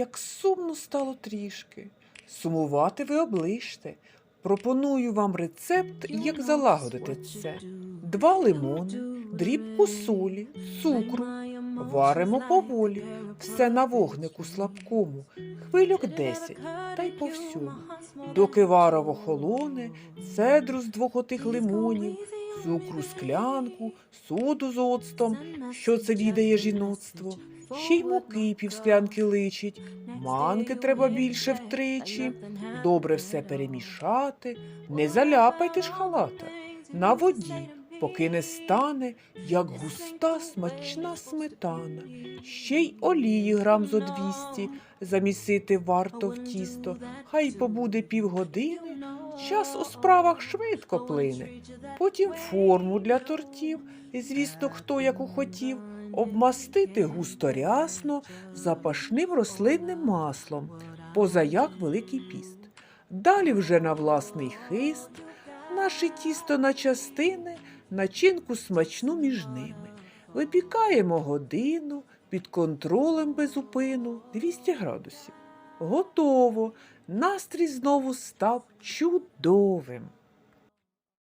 як сумно стало трішки. Сумувати ви оближте. Пропоную вам рецепт, як залагодити це. Два лимони, дрібку солі, цукру. Варимо поволі, все на вогнику слабкому, хвильок десять, та й по всьому. Доки варово холоне, цедру з двох отих лимонів, цукру склянку, соду з оцтом, що це відає жіноцтво. Ще й муки півсклянки личить, манки треба більше втричі. Добре все перемішати, не заляпайте ж халата. На воді, поки не стане, як густа смачна сметана. Ще й олії грам зо двісті, замісити варто в тісто, хай побуде півгодини, час у справах швидко плине. Потім форму для тортів, звісно, хто яку хотів, обмастити густо рясно запашним рослинним маслом, позаяк Великий піст. Далі вже на власний хист, наше тісто на частини, начинку смачну між ними. Випікаємо годину під контролем без упину 200 градусів. Готово. Настрій знову став чудовим.